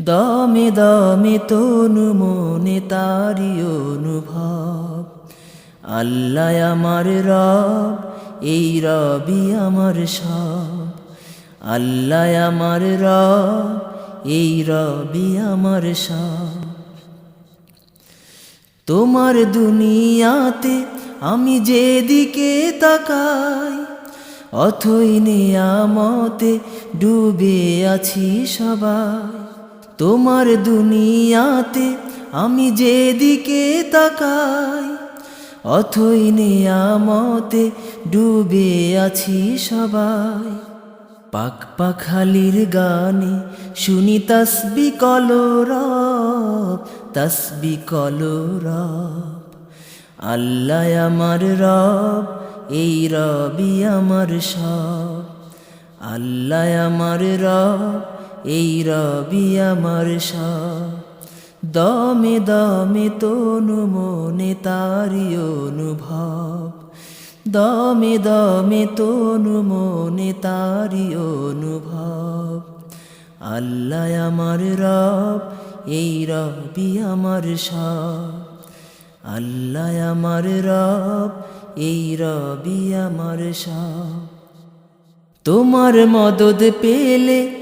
দমে দমে তনু মনে তারি অনুভব। আল্লাহ আমার রব, এই রবি আমার সব। আল্লাহ আমার রব, এই রবি আমার সব। তোমার দুনিয়াতে আমি যেদিকে তাকাই, অথই নিয়ামতে ডুবে আছি সবাই। তোমার দুনিয়াতে আমি যেদিকে তাকাই, অথই নিয়ামতে ডুবে আছি সবাই। পাক পাখালির গানে শুনি তসবি কলরব তসবি কলরব আল্লাহ আমার রব, এই রবি আমার সব। আল্লাহ আমার রব এই রবি আমার দমে দমে তনু মনে তারি অনুভব। দমে দমে তনু মনে তারি অনুভব। আল্লাহ আমার রব, এই রবি আমার সব আল্লাহ আমার রব, এই রবি আমার সব তোমার মদদ পেলে